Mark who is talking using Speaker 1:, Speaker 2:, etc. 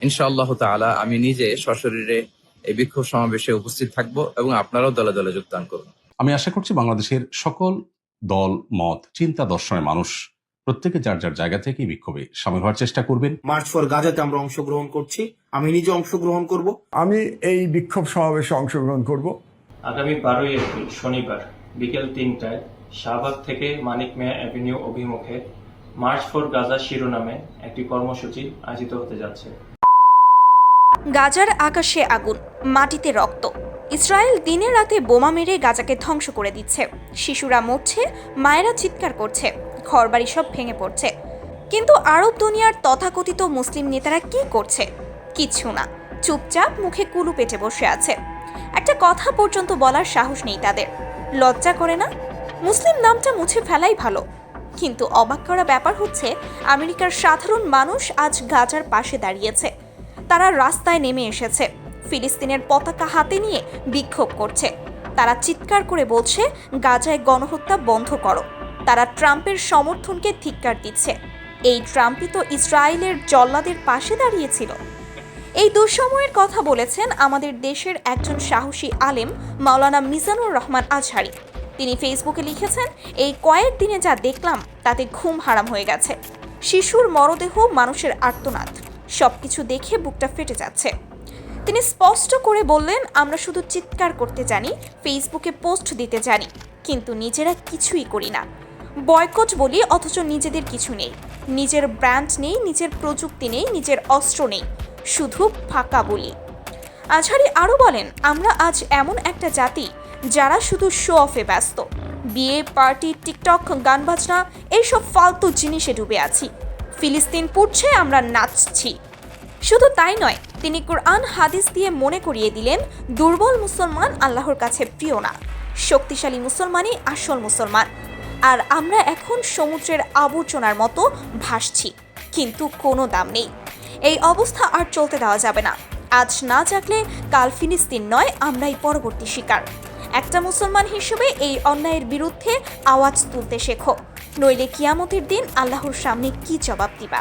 Speaker 1: ইনশাআল্লাহ তাআলা আমি নিজে সশরীরে এই বিক্ষোভ সমাবেশে উপস্থিত থাকব এবং আপনারাও দলে দলে যোগদান করুন
Speaker 2: আমি আশা করছি বাংলাদেশের সকল দল মত চিন্তা দর্শনের মানুষ প্রত্যেকে যার যার জায়গা থেকে বিক্ষোভে সামিল হওয়ার চেষ্টা করবেন।
Speaker 3: মার্চ ফর গাজাতে আমরা অংশগ্রহণ করছি। আমি নিজে অংশগ্রহণ করব।
Speaker 4: আমি এই বিক্ষোভ সমাবেশে অংশগ্রহণ করব।
Speaker 5: আগামী বারোই এপ্রিল শনিবার বিকেল তিনটায় শাহবাগ থেকে মানিক মিয়া অ্যাভিনিউ অভিমুখে মার্চ ফর গাজা শিরোনামে একটি কর্মসূচি আয়োজিত হতে যাচ্ছে।
Speaker 6: গাজার আকাশে আগুন, মাটিতে রক্ত। ইসরায়েল দিনে রাতে বোমা মেরে গাজাকে ধ্বংস করে দিচ্ছে। শিশুরা মরছে, মায়েরা চিৎকার করছে, ঘরবাড়ি সব ভেঙে পড়ছে। কিন্তু আরব দুনিয়ার তথাকথিত মুসলিম নেতারা কি করছে? কিচ্ছু না, চুপচাপ মুখে কুলু পেটে বসে আছে। একটা কথা পর্যন্ত বলার সাহস নেই তাদের। লজ্জা করে না? মুসলিম নামটা মুছে ফেলাই ভালো। কিন্তু অবাক করা ব্যাপার হচ্ছে, আমেরিকার সাধারণ মানুষ আজ গাজার পাশে দাঁড়িয়েছে। তারা রাস্তায় নেমে এসেছে। ফিলিস্তিনের পতাকা হাতে নিয়ে বিক্ষোভ করছে। তারা চিৎকার করে বলছে, গাজায় গণহত্যা বন্ধ করো। তারা ট্রাম্পের সমর্থনকে ধিক্কার দিচ্ছে। এই ট্রাম্পই তো ইসরায়েলের জল্লাদের পাশে দাঁড়িয়েছিল। এই দুঃসময়ের কথা বলেছেন আমাদের দেশের একজন সাহসী আলেম, মাওলানা মিজানুর রহমান আজহারি। তিনি ফেসবুকে লিখেছেন, এই কয়েক দিনে যা দেখলাম, তাতে ঘুম হারাম হয়ে গেছে। শিশুর মরদেহ মানুষের আর্তনাদ। সবকিছু দেখে বুকটা ফেটে যাচ্ছে। তিনি স্পষ্ট করে বললেন, আমরা শুধু চিৎকার করতে জানি, ফেসবুকে পোস্ট দিতে জানি, কিন্তু নিজেরা কিছুই করি না। বয়কট বলি, অথচ নিজেদের কিছু নেই। নিজের ব্র্যান্ড নেই, নিজের প্রযুক্তি নেই, নিজের অস্ত্র নেই, শুধু ফাঁকা বলি। আজহারি আরও বলেন, আমরা আজ এমন একটা জাতি, যারা শুধু শো অফে ব্যস্ত। বিয়ে পার্টি টিকটক গান বাজনা এইসব ফালতু জিনিসে ডুবে আছি। ফিলিস্তিন পুড়ছে, আমরা নাচছি। শুধু তাই নয়, তিনি কোরআন, হাদিস দিয়ে মনে করিয়ে দিলেন, দুর্বল মুসলমান আল্লাহর কাছে প্রিয় না। শক্তিশালী মুসলমানই আসল মুসলমান। আর আমরা এখন সমুদ্রের আবর্জনার মতো ভাসছি, কিন্তু কোনো দাম নেই। এই অবস্থা আর চলতে দেওয়া যাবে না। আজ না জাগলে কাল ফিলিস্তিন নয়, আমরাই পরবর্তী শিকার। একটা মুসলমান হিসেবে এই অন্যায়ের বিরুদ্ধে আওয়াজ তুলতে শেখো। নইলে কিয়ামতের দিন আল্লাহর সামনে কি জবাব দিবা?